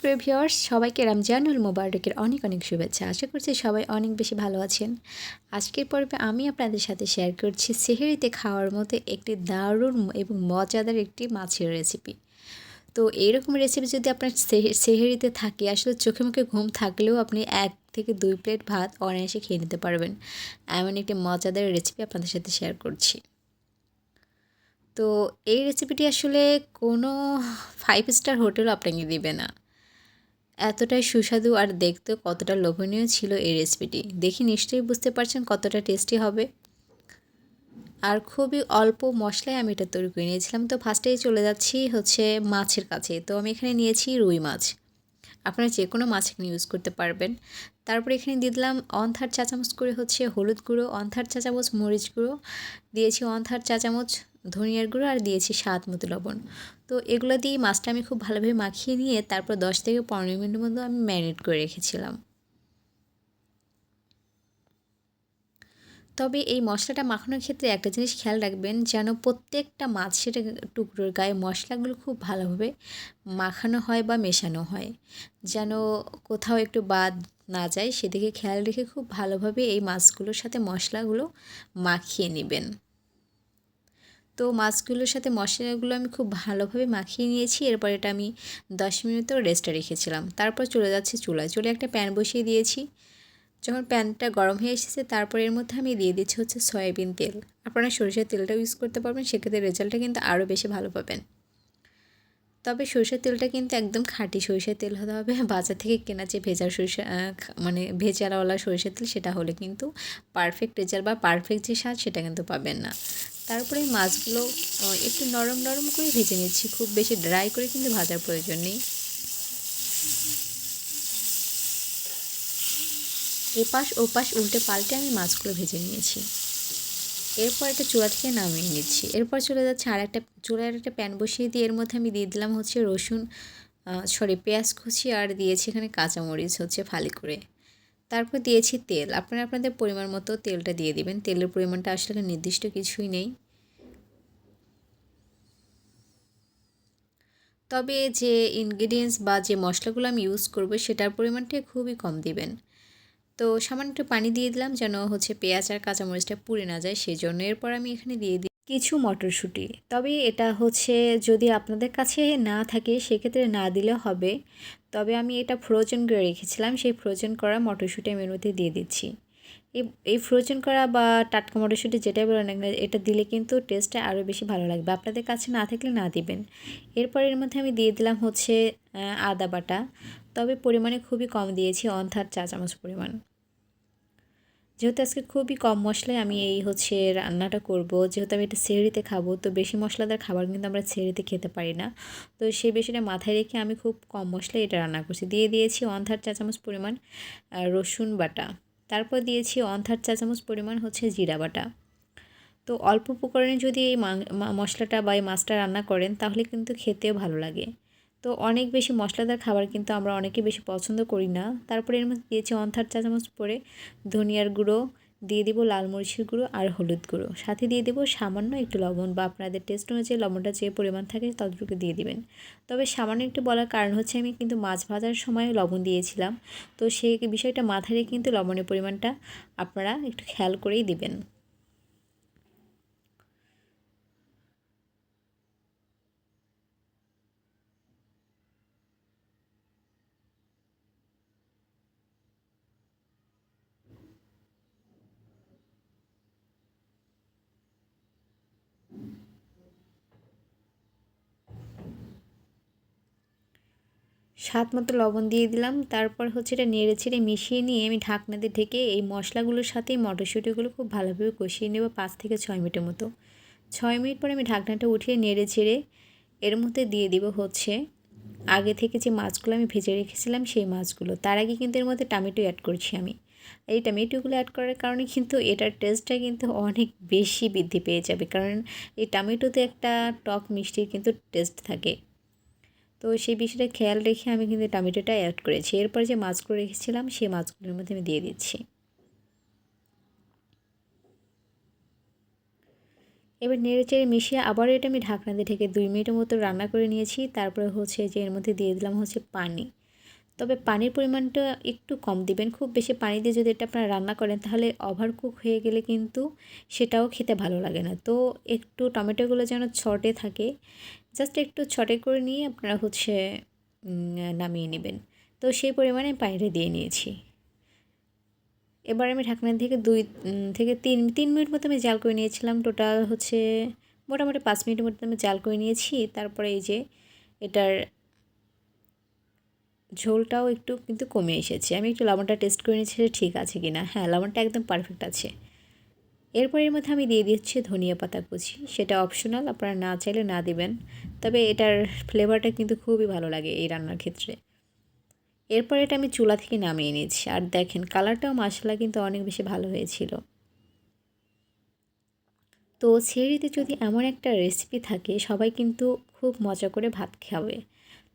প্রিয় ভিউয়ার্স, সবাইকে রমজানুল মোবারকের অনেক অনেক শুভেচ্ছা। আশা করছি সবাই অনেক বেশি ভালো আছেন। আজকের পর্বে আমি আপনাদের সাথে শেয়ার করছি সেহেরিতে খাওয়ার মতো একটি দারুণ এবং মজাদার একটি মাছের রেসিপি তো এইরকম রেসিপি যদি আপনার সেহেরিতে থাকে, আসলে চোখে মুখে ঘুম থাকলেও আপনি এক থেকে দুই প্লেট ভাত অনায়াসে খেয়ে নিতে পারবেন। এমন একটি মজাদার রেসিপি আপনাদের সাথে শেয়ার করছি। তো এই রেসিপিটি আসলে কোনো ফাইভ স্টার হোটেল আপনাকে দিবে না। এতটাই সুস্বাদু আর দেখতে কতটা লোভনীয় ছিল এই রেসিপিটি দেখি নিশ্চয়ই বুঝতে পারছেন কতটা টেস্টি হবে। আর খুবই অল্প মশলায় আমি এটা তৈরি করে নিয়েছিলাম। তো ফার্স্টেই চলে যাচ্ছি হচ্ছে মাছের কাছে। তো আমি এখানে নিয়েছি রুই মাছ। আপনারা যে কোনো মাছ এখানে ইউজ করতে পারবেন। তারপরে এখানে দিয়ে দিলাম অন্থার চা চামচ করে হচ্ছে হলুদ গুঁড়ো, অন্থার চা চামচ মরিচ গুঁড়ো। দিয়েছি অন্থার চা চামচ ধনিয়ার গুঁড়ো আর দিয়েছি স্বাদ মতো লবণ। তো এগুলো দিয়ে মাছটা আমি খুব ভালোভাবে মাখিয়ে নিয়ে তারপর দশ থেকে পনেরো মিনিটের মতো আমি ম্যারিনেট করে রেখেছিলাম। তবে এই মশলাটা মাখানোর ক্ষেত্রে একটা জিনিস খেয়াল রাখবেন, যেন প্রত্যেকটা মাছ সেটা টুকরোর গায়ে মশলাগুলো খুব ভালোভাবে মাখানো হয় বা মেশানো হয়। যেন কোথাও একটু বাদ না যায়, সেদিকে খেয়াল রেখে খুব ভালোভাবে এই মাছগুলোর সাথে মশলাগুলো মাখিয়ে নেবেন। তো মাছগুলোর সাথে মশলাগুলো আমি খুব ভালোভাবে মাখিয়ে নিয়েছি। এরপর এটা আমি দশ মিনিটও রেস্টে রেখেছিলাম। তারপর চলে যাচ্ছে চুলায়। চুলে একটা প্যান বসিয়ে দিয়েছি। যখন প্যানটা গরম হয়ে এসেছে, তারপর এর মধ্যে আমি দিয়ে দিচ্ছি হচ্ছে সয়াবিন তেল। আপনারা সরিষার তেলটাও ইউজ করতে পারবেন, সেক্ষেত্রে রেজাল্টটা কিন্তু আরও বেশি ভালো পাবেন। তবে সরিষার তেলটা কিন্তু একদম খাঁটি সরিষার তেল হতে হবে। বাজার থেকে কেনা যে ভেজা সরিষা মানে ভেজালাওয়ালা সরিষার তেল, সেটা হলে কিন্তু পারফেক্ট রেজাল্ট বা পারফেক্ট যে স্বাদ, সেটা কিন্তু পাবেন না। তারপরে মাছগুলো একটু নরম নরম করে ভেজে নিচ্ছি। খুব বেশি ড্রাই করে কিন্তু ভাজার প্রয়োজন নেই। এপাশ ওপাশ উল্টে পাল্টে আমি মাছগুলো ভেজে নিয়েছি। এরপর একটা চুলা থেকে নামিয়ে নিচ্ছি। এরপর চলে যাচ্ছে আর একটা চুলার একটা প্যান বসিয়ে দিয়ে এর মধ্যে আমি দিয়ে দিলাম হচ্ছে রসুন সরি, পেঁয়াজ কুচি আর দিয়েছি এখানে কাঁচামরিচ হচ্ছে ফালি করে। তারপর দিয়েছি তেল। আপনারা আপনাদের পরিমাণ মতো তেলটা দিয়ে দিবেন। তেলের পরিমাণটা আসলে নির্দিষ্ট কিছুই নেই। তবে যে ইনগ্রিডিয়েন্টস বা যে মশলাগুলো আমি ইউজ করব, সেটার পরিমাণটা খুবই কম দিবেন। তো সামান্য একটু পানি দিয়ে দিলাম যেন হচ্ছে পেঁয়াজ আর কাঁচামরিচটা পুড়ে না যায় সেই জন্য এরপর আমি এখানে দিয়ে দিই কিছু মটরশুঁটি। তবে এটা হচ্ছে যদি আপনাদের কাছে না থাকে, সেক্ষেত্রে না দিলে হবে। তবে আমি এটা ফ্রোজেন করে রেখেছিলাম, সেই ফ্রোজেন করা মটরশুঁটি আমি এর দিয়ে দিচ্ছি। এই এই ফ্রোজেন করা বা টাটকা মটরশুঁটি যেটাই বলেন এটা দিলে কিন্তু টেস্টটা আরও বেশি ভালো লাগবে। আপনাদের কাছে না থাকলে না দিবেন। এরপর এর মধ্যে আমি দিয়ে দিলাম হচ্ছে আদা বাটা। তবে পরিমাণে খুবই কম দিয়েছি অন্থার চা চামচ পরিমাণ। যেহেতু আজকে খুবই কম মশলায় আমি এই হচ্ছে রান্নাটা করব, যেহেতু আমি এটা সেহরিতে খাব, তো বেশি মশলাদার খাবার কিন্তু আমরা সেহরিতে খেতে পারি না। তো সেই বিষয়টা মাথায় রেখে আমি খুব কম মশলায় এটা রান্না করছি। দিয়ে দিয়েছি অন্ধার চা চামচ পরিমাণ রসুন বাটা। তারপর দিয়েছি অন্ধার চা চামচ পরিমাণ হচ্ছে জিরা বাটা। তো অল্প উপকরণে যদি এই মশলাটা বা এই মাছটা রান্না করেন, তাহলে কিন্তু খেতেও ভালো লাগে। তো অনেক বেশি মশলাদার খাবার কিন্তু আমরা অনেকে বেশি পছন্দ করি না। তারপরে এর মধ্যে দিয়েছি অন্থার চা চামচ পরে ধনিয়ার গুঁড়ো, দিয়ে দিব লাল মরিচের গুঁড়ো আর হলুদ গুঁড়ো। সাথে দিয়ে দেবো সামান্য একটু লবণ বা আপনাদের টেস্ট অনুযায়ী লবণটা যে পরিমাণ থাকে ততটুকু দিয়ে দিবেন। তবে সামান্য একটু বলার কারণ হচ্ছে আমি কিন্তু মাছ ভাজার সময় লবণ দিয়েছিলাম। তো সেই বিষয়টা মাথায় রেখে কিন্তু লবণের পরিমাণটা আপনারা একটু খেয়াল করেই দিবেন। স্বাদ মতো লবণ দিয়ে দিলাম। তারপর হচ্ছে এটা নেড়ে ছেড়ে মিশিয়ে নিয়ে আমি ঢাকনাতে ঢেকে এই মশলাগুলোর সাথেই মটরশুঁটিগুলো খুব ভালোভাবে কষিয়ে নেব পাঁচ থেকে ছয় মিনিটের মতো। ছয় মিনিট পরে আমি ঢাকনাটা উঠিয়ে নেড়ে ছেড়ে এর মধ্যে দিয়ে দিব হচ্ছে আগে থেকে যে মাছগুলো আমি ভেজে রেখেছিলাম সেই মাছগুলো। তার আগে কিন্তু এর মধ্যে টমেটো অ্যাড করছি আমি। এই টমেটোগুলো অ্যাড করার কারণে কিন্তু এটার টেস্টটা কিন্তু অনেক বেশি বৃদ্ধি পেয়ে যাবে। কারণ এই টমেটোতে একটা টক মিষ্টির কিন্তু টেস্ট থাকে। তো সেই বিষয়টা খেয়াল রেখে আমি কিন্তু টমেটোটা অ্যাড করেছি। এরপর যে মাছগুলো রেখেছিলাম, সেই মাছগুলোর মধ্যে আমি দিয়ে দিচ্ছি। এবার নেড়ে চেড়ে মিশিয়ে আবারও এটা আমি ঢাকনা দিয়ে ঢেকে দুই মিনিটের মতো রান্না করে নিয়েছি। তারপরে হচ্ছে যে এর মধ্যে দিয়ে দিলাম হচ্ছে পানি। তবে পানির পরিমাণটা একটু কম দিবেন। খুব বেশি পানি দিয়ে যদি এটা আপনারা রান্না করেন, তাহলে ওভার কুক হয়ে গেলে কিন্তু সেটাও খেতে ভালো লাগে না। তো একটু টমেটোগুলো যেন ছটে থাকে জাস্ট একটু ছটে করে নিয়ে আপনারা হচ্ছে নামিয়ে নেবেন। তো সেই পরিমাণে পানিটা দিয়ে নিয়েছি। এবার আমি ঢাকনা থেকে দুই থেকে তিন তিন মিনিট মতো আমি জাল করে নিয়েছিলাম। টোটাল হচ্ছে মোটামুটি পাঁচ মিনিটের মধ্যে আমি জাল করে নিয়েছি। তারপরে এই যে এটার ঝোলটাও একটু কিন্তু কমে এসেছে। আমি একটু লবণটা টেস্ট করে নিয়েছি ঠিক আছে কি না হ্যাঁ লবণটা একদম পারফেক্ট আছে। এরপর এর মধ্যে আমি দিয়ে দিচ্ছি ধনিয়া পাতা কুচি। সেটা অপশনাল আপনারা না চাইলে না দিবেন। তবে এটার ফ্লেভারটা কিন্তু খুবই ভালো লাগে এই রান্নার ক্ষেত্রে। এরপর এটা আমি চুলা থেকে নামিয়ে নিয়েছি আর দেখেন কালারটাও মশলা কিন্তু অনেক বেশি ভালো হয়েছিল। তো ছেড়িতে যদি এমন একটা রেসিপি থাকে, সবাই কিন্তু খুব মজা করে ভাত খাবে।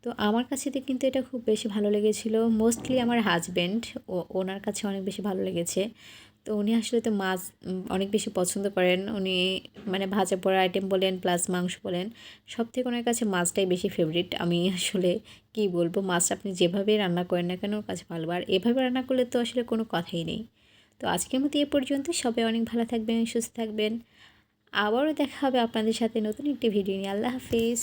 তো আমার কাছে তো কিন্তু এটা খুব বেশি ভালো লেগেছিলো। মোস্টলি আমার হাজব্যান্ড ও ওনার কাছে অনেক বেশি ভালো লেগেছে। তো উনি আসলে তো মাছ অনেক বেশি পছন্দ করেন। উনি মানে ভাজা পড়া আইটেম বলেন প্লাস মাংস বলেন সব থেকে ওনার কাছে মাছটাই বেশি ফেভারিট আমি আসলে কি বলব, মাছ আপনি যেভাবে রান্না করেন না কেন, ওর কাছে ভালো। আর এভাবে রান্না করলে তো আসলে কোনো কথাই নেই। তো আজকের মতো এ পর্যন্ত। সবাই অনেক ভালো থাকবেন, সুস্থ থাকবেন। আবারও দেখা হবে আপনাদের সাথে নতুন একটি ভিডিও নিয়ে। আল্লাহ হাফিজ।